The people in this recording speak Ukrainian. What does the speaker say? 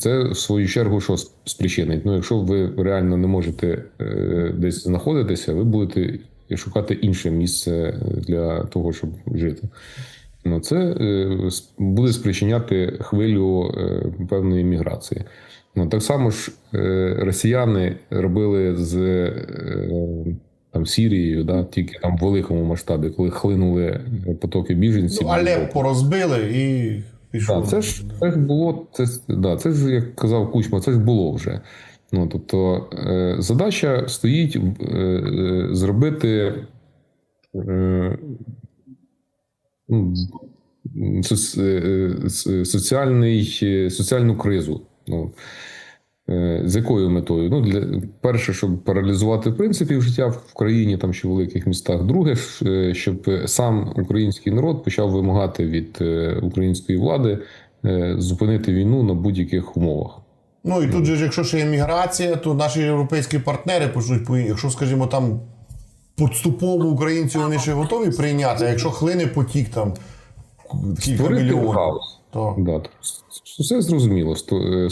Це в свою чергу що спричинить? Ну, якщо ви реально не можете е, десь знаходитися, ви будете шукати інше місце для того, щоб жити. Ну, це е, буде спричиняти хвилю е, певної міграції. Ну, так само ж росіяни робили з там, Сірією, да, тільки там в великому масштабі, коли хлинули потоки біженців. Ну, Алеппо розбили і пішов. Так, це ж це було, це, да, це ж, як казав Кучма, це ж було вже. Ну, тобто, е, задача стоїть е, е, зробити е, ну, е, с- соціальний, е, соціальну кризу. Ну, е, з якою метою? Ну, для, перше, щоб паралізувати в принципі життя в країні там чи в великих містах. Друге, е, щоб сам український народ почав вимагати від е, української влади е, зупинити війну на будь-яких умовах. Ну і тут же, якщо ще є міграція, то наші європейські партнери почнуть по якщо, скажімо, там поступово українці вони ще готові прийняти, а якщо хлине потік там кілька Створити мільйонів. хаос. То. Да, то все зрозуміло. Е,